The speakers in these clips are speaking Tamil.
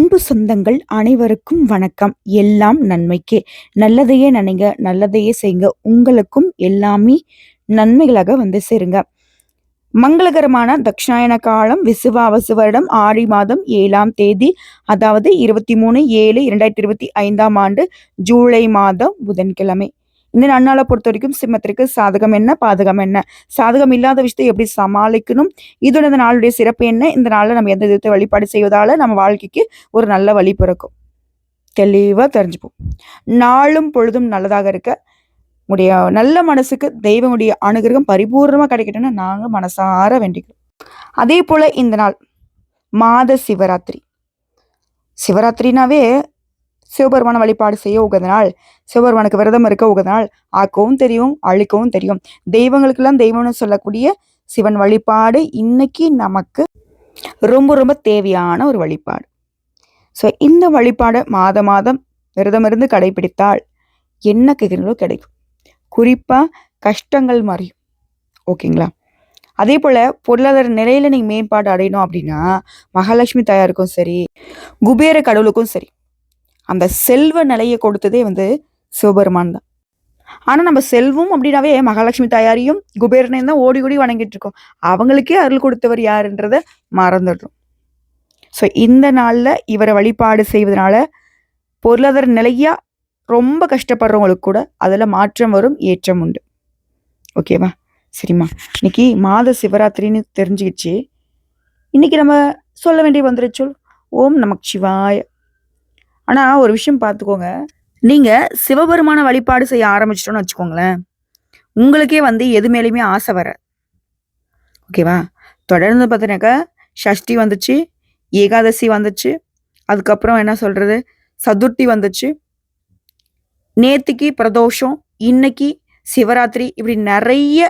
அன்பு சொந்தங்கள் அனைவருக்கும் வணக்கம். எல்லாம் நன்மைக்கே. நல்லதையே நினைங்க நல்லதையே செய்யுங்க. உங்களுக்கும் எல்லாமே நன்மைகளாக வந்து சேருங்க. மங்களகரமான தக்ஷாயன காலம் விசுவாவசு வருடம் ஆடி மாதம் ஏழாம் தேதி அதாவது இருபத்தி மூணு ஏழு இரண்டாயிரத்தி இருபத்தி ஐந்தாம் ஆண்டு ஜூலை மாதம் புதன்கிழமை. இந்த நன்னாளை பொறுத்த வரைக்கும் சிம்மத்திற்கு சாதகம் என்ன பாதகம் என்ன? சாதகம் இல்லாத விஷயத்தை எப்படி சமாளிக்கணும்? இதோட இந்த நாளுடைய சிறப்பு என்ன? இந்த நாளில் நம்ம எந்த விதத்தை வழிபாடு செய்வதால நம்ம வாழ்க்கைக்கு ஒரு நல்ல வழி பிறக்கும். தெளிவாக தெரிஞ்சுப்போம். நாளும் பொழுதும் நல்லதாக இருக்க உடைய நல்ல மனசுக்கு தெய்வனுடைய அனுகிரகம் பரிபூர்ணமாக கிடைக்கட்டும்னு நாங்கள் மனசார வேண்டிக்கிறோம். அதே போல் இந்த நாள் மாத சிவராத்திரி. சிவராத்திரினாவே சிவபெருமான வழிபாடு செய்ய உகந்த நாள் சிவபெருமானுக்கு விரதம் இருக்க உகந்த நாள் ஆக்கவும் தெரியும் அழிக்கவும் தெரியும். தெய்வங்களுக்கெல்லாம் தெய்வம்னு சொல்லக்கூடிய சிவன் வழிபாடு இன்னைக்கு நமக்கு ரொம்ப ரொம்ப தேவையான ஒரு வழிபாடு. ஸோ இந்த வழிபாடை மாத மாதம் விரதம் இருந்து கடைபிடித்தால் என்ன கேட்குறீங்களோ கிடைக்கும். குறிப்பாக கஷ்டங்கள் மறையும். ஓகேங்களா? அதே போல் பொருளாதார நிலையில் நீங்கள் மேம்பாடு அடையணும் அப்படின்னா மகாலட்சுமி தாயாருக்கும் சரி குபேர கடவுளுக்கும் சரி அந்த செல்வ நிலையை கொடுத்ததே வந்து சிவபெருமான் தான். ஆனால் நம்ம செல்வம் அப்படின்னாவே மகாலட்சுமி தாயாரையும் குபேரனையும் தான் ஓடி ஓடி வணங்கிட்டு இருக்கோம். அவங்களுக்கே அருள் கொடுத்தவர் யாருன்றத மறந்துடுறோம். ஸோ இந்த நாளில் இவரை வழிபாடு செய்வதனால பொருளாதார நிலையாக ரொம்ப கஷ்டப்படுறவங்களுக்கு கூட அதில் மாற்றம் வரும் ஏற்றம் உண்டு. ஓகேவா சரிம்மா. இன்னைக்கு மாத சிவராத்திரின்னு தெரிஞ்சுக்கிச்சு. இன்னைக்கு நம்ம சொல்ல வேண்டிய வந்துருச்சு. ஓம் நமக் சிவாய். ஆனால் ஒரு விஷயம் பார்த்துக்கோங்க நீங்கள் சிவபெருமான வழிபாடு செய்ய ஆரம்பிச்சிட்டோன்னு வச்சுக்கோங்களேன். உங்களுக்கே வந்து எது மேலேயுமே ஆசை வர. ஓகேவா? தொடர்ந்து பார்த்தீங்கன்னாக்கா ஷஷ்டி வந்துச்சு ஏகாதசி வந்துச்சு அதுக்கப்புறம் என்ன சொல்கிறது சதுர்த்தி வந்துச்சு. நேத்திக்கு பிரதோஷம் இன்னைக்கு சிவராத்திரி இப்படி நிறைய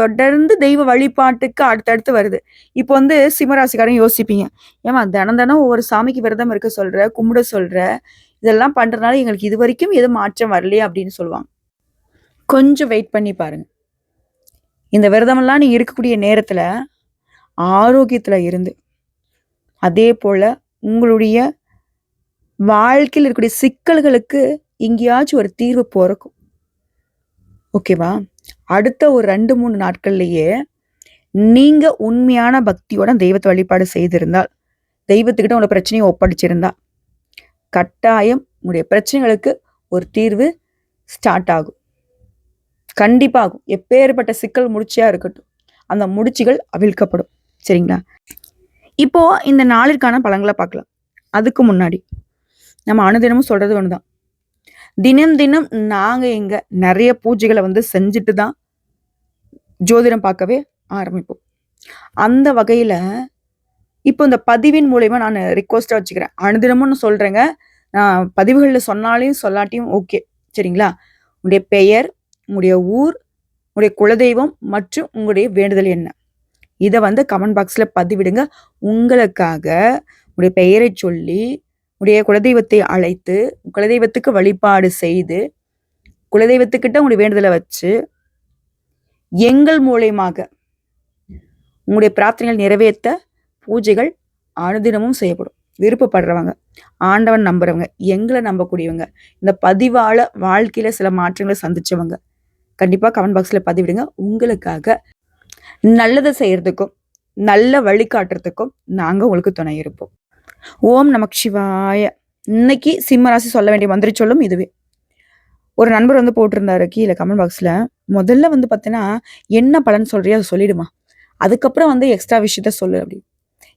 தொடர்ந்து தெய்வ வழிபாட்டுக்கு அடுத்தடுத்து வருது. இப்போ வந்து சிம்மராசிக்காரன் யோசிப்பீங்க. ஏமா தினம் தினம் ஒவ்வொரு சாமிக்கு விரதம் இருக்க சொல்ற கும்பிட சொல்ற இதெல்லாம் பண்றதுனால எங்களுக்கு இது வரைக்கும் எதுவும் மாற்றம் வரலையே அப்படின்னு சொல்லுவாங்க. கொஞ்சம் வெயிட் பண்ணி பாருங்க. இந்த விரதமெல்லாம் நீ இருக்கக்கூடிய நேரத்துல ஆரோக்கியத்துல இருந்து அதே போல உங்களுடைய வாழ்க்கையில் இருக்கக்கூடிய சிக்கல்களுக்கு எங்கேயாச்சும் ஒரு தீர்வு பிறக்கும். ஓகேவா அடுத்த ஒரு ரெண்டு மூணு நாட்கள்லேயே நீங்கள் உண்மையான பக்தியோட தெய்வத்தை வழிபாடு செய்திருந்தால் தெய்வத்துக்கிட்ட உங்களோட பிரச்சனையை ஒப்படைச்சிருந்தா கட்டாயம் உங்களுடைய பிரச்சனைகளுக்கு ஒரு தீர்வு ஸ்டார்ட் ஆகும். கண்டிப்பாகும். எப்பேற்பட்ட சிக்கல் முடிச்சியாக இருக்கட்டும் அந்த முடிச்சுகள் அவிழ்க்கப்படும். சரிங்களா? இப்போ இந்த நாளிற்கான பழங்களை பார்க்கலாம். அதுக்கு முன்னாடி நம்ம அனுதினமும் சொல்கிறது ஒன்று தான் தினம் தினம் நாங்கள் இங்கே நிறைய பூஜைகளை வந்து செஞ்சுட்டு தான் ஜோதிடம் பார்க்கவே ஆரம்பிப்போம். அந்த வகையில் இப்போ இந்த பதிவின் மூலயமா நான் ரிக்வஸ்ட்டாக வச்சுக்கிறேன். அனுதினமும் நான் சொல்கிறேங்க நான் பதிவுகளில் சொன்னாலையும் சொல்லாட்டியும் ஓகே சரிங்களா? உங்களுடைய பெயர் உங்களுடைய ஊர் உங்களுடைய குலதெய்வம் மற்றும் உங்களுடைய வேண்டுதல் என்ன? இதை வந்து கமெண்ட் பாக்ஸில் பதிவிடுங்க. உங்களுக்காக உங்களுடைய பெயரை சொல்லி உடைய குலதெய்வத்தை அழைத்து குலதெய்வத்துக்கு வழிபாடு செய்து குலதெய்வத்துக்கிட்ட உங்களுடைய வேண்டுதலை வச்சு எங்கள் மூலயமாக. உங்களுடைய பிரார்த்தனைகள் நிறைவேற்ற பூஜைகள் அனுதினமும் செய்யப்படும். விருப்பப்படுறவங்க ஆண்டவன் நம்புறவங்க எங்களை நம்பக்கூடியவங்க இந்த பதிவால வாழ்க்கையில சில மாற்றங்களை சந்திச்சவங்க கண்டிப்பா கமெண்ட் பாக்ஸ்ல பதிவிடுங்க. உங்களுக்காக நல்லதை செய்யறதுக்கும் நல்ல வழிகாட்டுறதுக்கும் நாங்க உங்களுக்கு துணை இருப்போம். ஓம் நமக் சிவாய. இன்னைக்கு சிம்ம ராசி சொல்ல வேண்டிய மந்திரி சொல்லும் இதுவே. ஒரு நண்பர் வந்து போட்டிருந்தாரு கீழே கமெண்ட் பாக்ஸில் முதல்ல வந்து பார்த்தீங்கன்னா என்ன பலன் சொல்கிறியோ அதை சொல்லிடுமா? அதுக்கப்புறம் வந்து எக்ஸ்ட்ரா விஷயத்த சொல்லு அப்படி.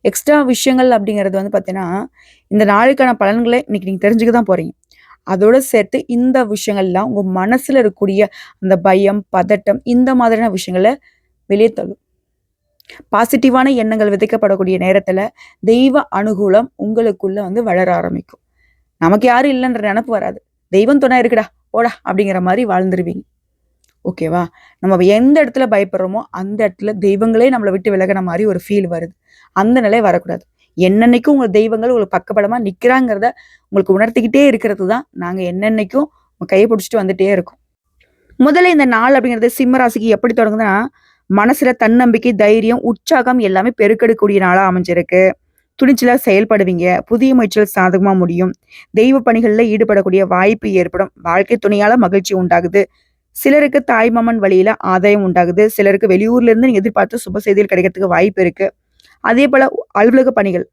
எக்ஸ்ட்ரா விஷயங்கள் அப்படிங்கிறது வந்து பார்த்தீங்கன்னா இந்த நாளுக்கான பலன்களை இன்னைக்கு நீங்கள் தெரிஞ்சுக்க தான் போகிறீங்க அதோடு சேர்த்து இந்த விஷயங்கள்லாம் உங்கள் மனசில் இருக்கக்கூடிய அந்த பயம் பதட்டம் இந்த மாதிரியான விஷயங்களை வெளியே தள்ளும். பாசிட்டிவான எண்ணங்கள் விதைக்கப்படக்கூடிய நேரத்தில் தெய்வ அனுகூலம் உங்களுக்குள்ளே வந்து வளர ஆரம்பிக்கும். நமக்கு யாரும் இல்லைன்ற நினப்பு வராது. தெய்வம் துணை இருக்குடா. போடா அப்படிங்கிற மாதிரி வாழ்ந்துருவீங்க. ஓகேவா? நம்ம எந்த இடத்துல பயப்படுறோமோ அந்த இடத்துல தெய்வங்களே நம்மளை விட்டு விலகின மாதிரி ஒரு ஃபீல் வருது. அந்த நிலை வரக்கூடாது. என்னென்னைக்கும் உங்கள் தெய்வங்கள் உங்களுக்கு பக்கபலமா நிற்கிறாங்கிறத உங்களுக்கு உணர்த்திக்கிட்டே இருக்கிறது தான் நாங்கள் என்னென்னைக்கும் கையை பிடிச்சிட்டு வந்துட்டே இருக்கோம். முதல்ல இந்த நாள் அப்படிங்கிறது சிம்மராசிக்கு எப்படி தொடங்குதுன்னா மனசுல தன்னம்பிக்கை தைரியம் உற்சாகம் எல்லாமே பெருக்கெடுக்கக்கூடிய நாளாக அமைஞ்சிருக்கு. துணிச்சலாக செயல்படுவீங்க. புதிய முயற்சிகள் சாதகமாக முடியும். தெய்வ பணிகளில் ஈடுபடக்கூடிய வாய்ப்பு ஏற்படும். வாழ்க்கை துணையால் மகிழ்ச்சி உண்டாகுது. சிலருக்கு தாய்மாமன் வழியில் ஆதாயம் உண்டாகுது. சிலருக்கு வெளியூர்லேருந்து நீங்கள் எதிர்பார்த்து சுப செய்திகள் கிடைக்கிறதுக்கு வாய்ப்பு இருக்குது அதே போல் அலுவலக பணிகள்.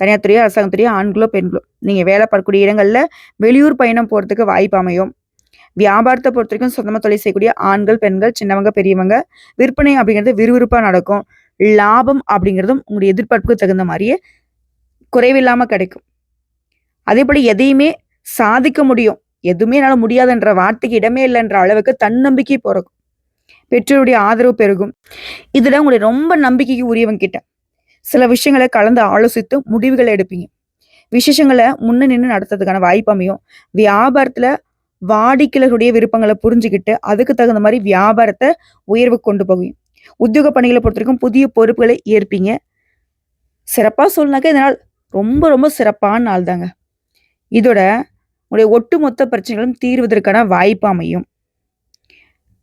தனியார் துறையோ அரசாங்கத்துறையோ ஆண்களோ பெண்களோ நீங்கள் வேலை பார்க்கக்கூடிய இடங்களில் வெளியூர் பயணம் போகிறதுக்கு வாய்ப்பு அமையும். வியாபாரத்தை பொறுத்த வரைக்கும் சொந்தமாக தொழில் செய்யக்கூடிய ஆண்கள் பெண்கள் சின்னவங்க பெரியவங்க விற்பனை அப்படிங்கிறது விறுவிறுப்பாக நடக்கும். லாபம் அப்படிங்கிறதும் உங்களுடைய எதிர்பார்ப்புக்கு தகுந்த மாதிரியே குறைவில்லாமல் கிடைக்கும். அதே போல் எதையுமே சாதிக்க முடியும். எதுவுமே என்னால் முடியாதுன்ற வார்த்தைக்கு இடமே இல்லைன்ற அளவுக்கு தன்னம்பிக்கை பிறக்கும். பெற்றோருடைய ஆதரவு பெருகும். இதில் உங்களுடைய ரொம்ப நம்பிக்கைக்கு உரியவங்க கிட்ட சில விஷயங்களை கலந்து ஆலோசித்து முடிவுகளை எடுப்பீங்க. விசேஷங்களை முன்ன நின்று நடத்துறதுக்கான வாய்ப்பு அமையும். வியாபாரத்தில் வாடிக்கையாளருடைய விருப்பங்களை புரிஞ்சுக்கிட்டு அதுக்கு தகுந்த மாதிரி வியாபாரத்தை உயர்வு கொண்டு போகும் உத்தியோக பணிகளை பொறுத்த வரைக்கும் புதிய பொறுப்புகளை ஏற்பீங்க. சிறப்பாக சொல்லனாக்கா இதனால் ரொம்ப ரொம்ப சிறப்பான நாள் தாங்க. இதோட உங்களுடைய ஒட்டுமொத்த பிரச்சனைகளும் தீர்வதற்கான வாய்ப்பு அமையும்.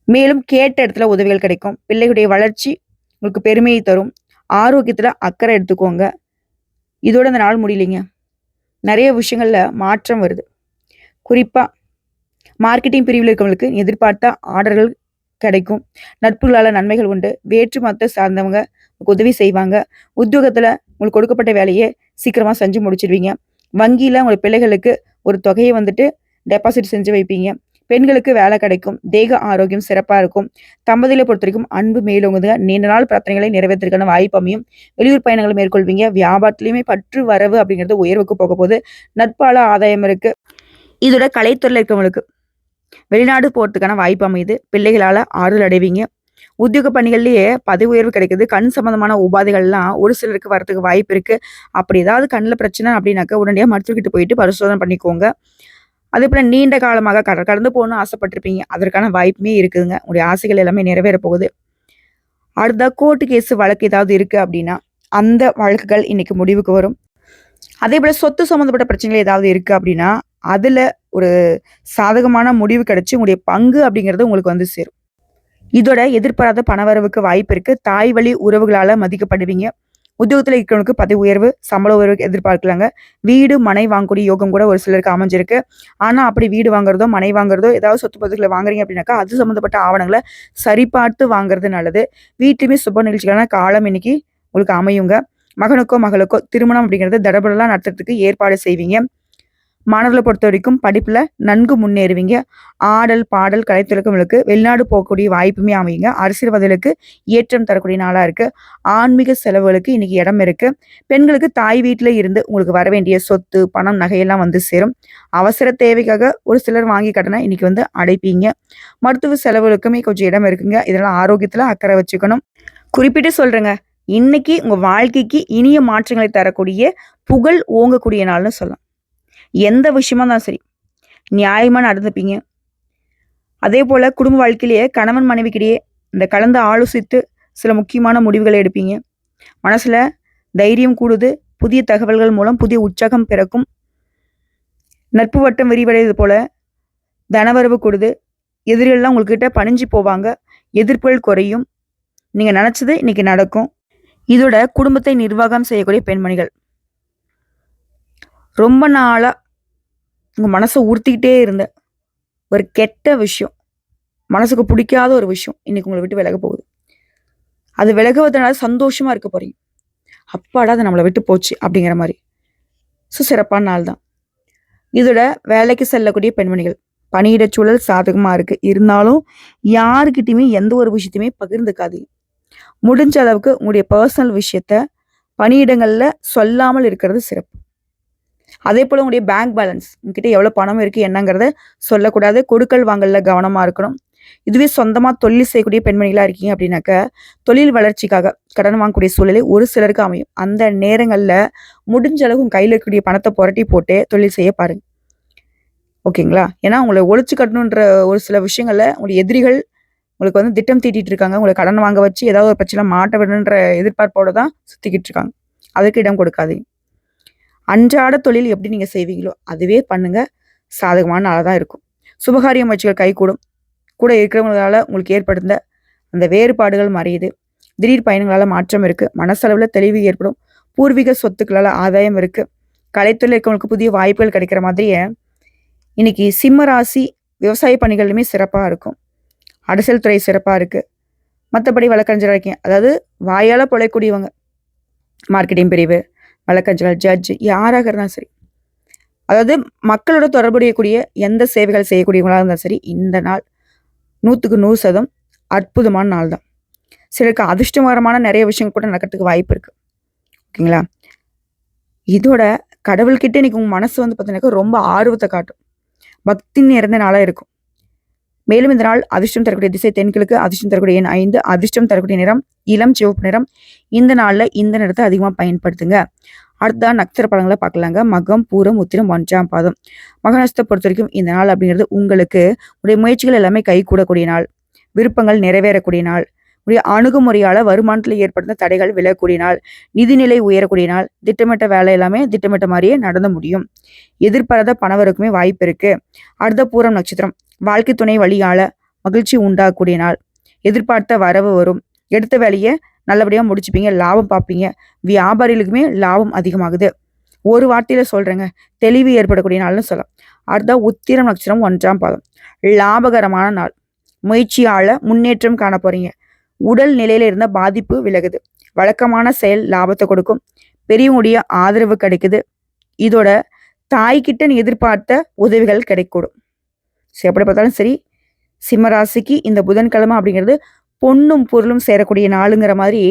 மேலும் கேட்ட இடத்துல உதவிகள் கிடைக்கும். பிள்ளைகளுடைய வளர்ச்சி உங்களுக்கு பெருமையை தரும். ஆரோக்கியத்தில் அக்கறை எடுத்துக்கோங்க. இதோட இந்த நாள் முடியலைங்க. நிறைய விஷயங்கள்ல மாற்றம் வருது. குறிப்பாக மார்க்கெட்டிங் பிரிவில் இருக்கவங்களுக்கு எதிர்பார்த்த ஆர்டர்கள் கிடைக்கும். நட்புகளால் நன்மைகள் உண்டு. வேற்று மத்த சார்ந்தவங்க உதவி செய்வாங்க. உத்தியோகத்தில் உங்களுக்கு கொடுக்கப்பட்ட வேலையை சீக்கிரமாக செஞ்சு முடிச்சிடுவீங்க வங்கியில் உங்கள் பிள்ளைகளுக்கு ஒரு தொகையை வந்துட்டு டெபாசிட் செஞ்சு வைப்பீங்க. பெண்களுக்கு வேலை கிடைக்கும். தேக ஆரோக்கியம் சிறப்பாக இருக்கும். தம்பதியில பொறுத்த வரைக்கும் அன்பு மேலோங்குதுங்க. நீண்ட நாள் பிரார்த்தனைகளை நிறைவேற்றுக்கான வாய்ப்பு அமையும். வெளியூர் பயணங்களை மேற்கொள்வீங்க. வியாபாரத்துலையுமே பற்று வரவு அப்படிங்கிறது உயர்வுக்கு போக போது நட்பால ஆதாயம் இருக்கு. இதோட கலைத்துறையில் இருக்கவங்களுக்கு வெளிநாடு போகிறதுக்கான வாய்ப்பு அமையுது. பிள்ளைகளால் ஆறுதல் அடைவீங்க. உத்தியோக பணிகள்லேயே பதவி உயர்வு கிடைக்குது. கண் சம்மந்தமான உபாதைகள்லாம் ஒரு சிலருக்கு வரத்துக்கு வாய்ப்பு இருக்குது அப்படி ஏதாவது கண்ணில் பிரச்சனை அப்படின்னாக்க உடனடியாக மருத்துவர்கிட்ட போயிட்டு பரிசோதனை பண்ணிக்கோங்க. அதே போல் நீண்ட காலமாக கட கடந்து போகணும்னு ஆசைப்பட்டிருப்பீங்க. அதற்கான வாய்ப்புமே இருக்குதுங்க. உங்களுடைய ஆசைகள் எல்லாமே நிறைவேற போகுது. அடுத்த கோர்ட்டு கேஸ் வழக்கு ஏதாவது இருக்குது அப்படின்னா அந்த வழக்குகள் இன்னைக்கு முடிவுக்கு வரும். அதே போல் சொத்து சம்மந்தப்பட்ட பிரச்சனைகள் ஏதாவது இருக்குது அப்படின்னா அதில் ஒரு சாதகமான முடிவு கிடைச்சி உங்களுடைய பங்கு அப்படிங்கிறது உங்களுக்கு வந்து சேரும். இதோட எதிர்பாராத பணவரவுக்கு வாய்ப்பு இருக்கு. தாய் வழி உறவுகளால மதிக்கப்படுவீங்க. உத்தியோகத்தில் இருக்கிறவனுக்கு பதவி உயர்வு சம்பள உயர்வு எதிர்பார்க்கலாங்க. வீடு மனை வாங்கக்கூடிய யோகம் கூட ஒரு சிலருக்கு அமைஞ்சிருக்கு. ஆனால் அப்படி வீடு வாங்குறதோ மனை வாங்குறதோ ஏதாவது சொத்து பத்துக்களை வாங்குறீங்க அப்படின்னாக்கா அது சம்மந்தப்பட்ட ஆவணங்களை சரிபார்த்து வாங்குறது நல்லது. வீட்டுமே சுப நிகழ்ச்சிகளான காலம் இன்னைக்கு உங்களுக்கு அமையுங்க. மகனுக்கோ மகளுக்கோ திருமணம் அப்படிங்கிறது தடபடலாம் நடத்துறதுக்கு ஏற்பாடு செய்வீங்க. மாணவர்களை பொறுத்த வரைக்கும் படிப்பில் நன்கு முன்னேறுவீங்க. ஆடல் பாடல் கலைத்துறைகளுக்கு வெளிநாடு போகக்கூடிய வாய்ப்புமே அமையுங்க. அரசியல்வாதிகளுக்கு ஏற்றம் தரக்கூடிய நாளாக இருக்குது ஆன்மீக செலவுகளுக்கு இன்றைக்கி இடம் இருக்குது பெண்களுக்கு தாய் வீட்டில் இருந்து உங்களுக்கு வர வேண்டிய சொத்து பணம் நகையெல்லாம் வந்து சேரும். அவசர தேவைக்காக ஒரு சிலர் வாங்கி கடனை இன்னைக்கு வந்து அடைப்பீங்க. மருத்துவ செலவுகளுக்குமே கொஞ்சம் இடம் இருக்குங்க. இதெல்லாம் ஆரோக்கியத்தில் அக்கறை வச்சுக்கணும். குறிப்பிட்டு சொல்கிறேங்க இன்னைக்கு உங்கள் வாழ்க்கைக்கு இனிய மாற்றங்களை தரக்கூடிய புகழ் ஓங்கக்கூடிய நாள்னு சொல்லலாம். எந்த விஷயமா இருந்தாலும் சரி நியாயமாக நடந்துப்பீங்க. அதே போல் குடும்ப வாழ்க்கையிலேயே கணவன் மனைவிக்கிடையே இந்த கலந்து ஆலோசித்து சில முக்கியமான முடிவுகளை எடுப்பீங்க. மனசில் தைரியம் கூடுது புதிய தகவல்கள் மூலம் புதிய உற்சாகம் பிறக்கும். நட்பு வட்டம் விரிவடைவது போல தனவரவு கூடுது எதிரிகள்லாம் உங்கள்கிட்ட பணிஞ்சு போவாங்க எதிர்ப்புகள் குறையும். நீங்கள் நினச்சது இன்னைக்கு நடக்கும். இதோட குடும்பத்தை நிர்வாகம் செய்யக்கூடிய பெண்மணிகள் ரொம்ப நாளாக உங்கள் மனசை உறுத்திக்கிட்டே இருந்த ஒரு கெட்ட விஷயம் மனசுக்கு பிடிக்காத ஒரு விஷயம் இன்னைக்கு உங்களை விட்டு விலக போகுது. அது விலகுவதனால சந்தோஷமாக இருக்க போகிறீங்க அப்பாடா அது நம்மளை விட்டு போச்சு அப்படிங்கிற மாதிரி. ஸோ சிறப்பான நாள் தான். இதோட வேலைக்கு செல்லக்கூடிய பெண்மணிகள் பணியிட சூழல் சாதகமாக இருக்குது இருந்தாலும் யாருக்கிட்டையுமே எந்த ஒரு விஷயத்தையுமே பகிர்ந்துக்காதீங்க. முடிஞ்ச அளவுக்கு உங்களுடைய பர்சனல் விஷயத்த பணியிடங்களில் சொல்லாமல் இருக்கிறது சிறப்பு. அதே போல் உங்களுடைய பேங்க் பேலன்ஸ் உங்ககிட்ட எவ்வளோ பணம் இருக்குது என்னங்கிறத சொல்லக்கூடாது. கொடுக்கல் வாங்கல கவனமாக இருக்கணும். இதுவே சொந்தமாக தொழில் செய்யக்கூடிய பெண்மணிகளாக இருக்கீங்க அப்படின்னாக்க தொழில் வளர்ச்சிக்காக கடன் வாங்கக்கூடிய சூழலை ஒரு சிலருக்கு அமையும். அந்த நேரங்களில் முடிஞ்ச அளவு உங்கள் கையில் இருக்கக்கூடிய பணத்தை புரட்டி போட்டு தொழில் செய்ய பாருங்க. ஓகேங்களா? ஏன்னா உங்களை ஒழிச்சு கட்டணுன்ற ஒரு சில விஷயங்களில் உங்களுடைய எதிரிகள் உங்களுக்கு வந்து திட்டம் தீட்டிட்டு இருக்காங்க. உங்களை கடன் வாங்க வச்சு ஏதாவது ஒரு பிரச்சனை மாட்ட விடணுன்ற எதிர்பார்ப்போடு தான் சுற்றிக்கிட்டு இருக்காங்க. அதுக்கு இடம் கொடுக்காதீங்க. அன்றாட தொழில் எப்படி நீங்கள் செய்வீங்களோ அதுவே பண்ணுங்க. சாதகமான நாளாக தான் இருக்கும். சுபகாரிய முயற்சிகள் கைகூடும். கூட இருக்கிறவங்களால உங்களுக்கு ஏற்படுத்த அந்த வேறுபாடுகள் மறையுது. திடீர் பயணங்களால் மாற்றம் இருக்குது மனசளவில் தெளிவு ஏற்படும். பூர்வீக சொத்துக்களால் ஆதாயம் இருக்குது கலைத்துறையில் இருக்கவங்களுக்கு புதிய வாய்ப்புகள் கிடைக்கிற மாதிரியே இன்னைக்கு சிம்ம ராசி விவசாய பணிகளுமே சிறப்பாக இருக்கும். அரசியல் துறை சிறப்பாக இருக்குது மற்றபடி வழக்கறிஞர் இருக்கீங்க அதாவது வாயால் பிழைக்கூடியவங்க மார்க்கெட்டிங் பிரிவு வழக்கறிஞர்கள் ஜட்ஜ் யாராக இருந்தாலும் சரி. அதாவது மக்களோட தொடர்புடையக்கூடிய எந்த சேவைகள் செய்யக்கூடியவங்களாக இருந்தாலும் சரி இந்த நாள் நூற்றுக்கு நூறு சதம் அற்புதமான நாள் தான். சிலருக்கு அதிர்ஷ்டகரமான நிறைய விஷயங்கள் கூட நடக்கிறதுக்கு வாய்ப்பு இருக்குது ஓகேங்களா? இதோட கடவுள்கிட்ட இன்றைக்கி உங்கள் மனசு வந்து பார்த்தீங்கன்னாக்கா ரொம்ப ஆர்வத்தை காட்டும். பக்தி நிறைந்த நாளாக இருக்கும். மேலும் இந்த நாள் அதிர்ஷ்டம் தரக்கூடிய திசை தென்கிழக்கு அதிர்ஷ்டம் தரக்கூடிய எண் ஐந்து அதிர்ஷ்டம் தரக்கூடிய நிறம் இளம் சிவப்பு நிறம். இந்த நாளில் இந்த நிறத்தை அதிகமாக பயன்படுத்துங்க. அடுத்தா நட்சத்திர பழங்களை பார்க்கலாங்க. மகம் பூரம் உத்திரம் ஒன்றாம் பாதம். மகநஸ்தை பொறுத்த வரைக்கும் இந்த நாள் அப்படிங்கிறது உங்களுக்கு உடைய முயற்சிகள் எல்லாமே கை கூடக்கூடிய நாள். விருப்பங்கள் நிறைவேறக்கூடிய நாள். உடைய அணுகுமுறையால் வருமானத்தில் ஏற்படுத்த தடைகள் விலகக்கூடிய நாள் நிதிநிலை உயரக்கூடிய நாள் திட்டமிட்ட வேலை எல்லாமே திட்டமிட்ட மாதிரியே நடந்து முடியும். எதிர்பாராத பணவருக்குமே வாய்ப்பு இருக்கு. அடுத்த பூரம் நட்சத்திரம். வாழ்க்கை துணை வழியால மகிழ்ச்சி உண்டாகக்கூடிய நாள் எதிர்பார்த்த வரவு வரும். எடுத்த வேலையை நல்லபடியாக முடிச்சுப்பீங்க லாபம் பார்ப்பீங்க. வியாபாரிகளுக்குமே லாபம் அதிகமாகுது. ஒரு வார்த்தையில் சொல்கிறேங்க தெளிவு ஏற்படக்கூடிய நாள்னு சொல்லலாம். அடுத்த உத்திரம் நட்சத்திரம் ஒன்றாம் பாதம். லாபகரமான நாள். முயற்சியால் முன்னேற்றம் காண போகிறீங்க உடல் நிலையில இருந்த பாதிப்பு விலகுது. வழக்கமான செயல் லாபத்தை கொடுக்கும். பெரியவங்களுடைய ஆதரவு கிடைக்குது. இதோட தாய்கிட்ட நீ எதிர்பார்த்த உதவிகள் கிடைக்கூடும். சரி எப்படி பார்த்தாலும் சரி சிம்மராசிக்கு இந்த புதன்கிழமை அப்படிங்கிறது பொண்ணும் பொருளும் சேரக்கூடிய நாளுங்கிற மாதிரி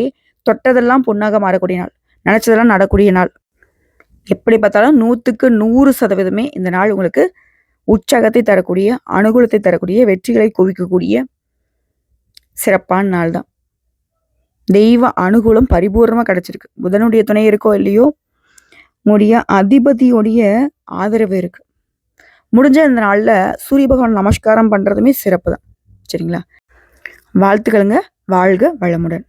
தொட்டதெல்லாம் பொண்ணாக மாறக்கூடிய நாள். நினச்சதெல்லாம் நடக்கூடிய நாள். எப்படி பார்த்தாலும் நூற்றுக்கு நூறு சதவீதமே இந்த நாள் உங்களுக்கு உற்சாகத்தை தரக்கூடிய அனுகூலத்தை தரக்கூடிய வெற்றிகளை குவிக்கக்கூடிய சிறப்பான நாள் தான். தெய்வ அனுகூலம் பரிபூர்ணமாக கிடச்சிருக்கு. புதனுடைய துணை இருக்கோ இல்லையோ உடைய அதிபதியுடைய ஆதரவு இருக்கு. முடிஞ்ச இந்த நாளில் சூரிய பகவான் நமஸ்காரம் பண்ணுறதுமே சிறப்பு தான். சரிங்களா? வாழ்த்துக்களுங்க. வாழ்க வளமுடன்.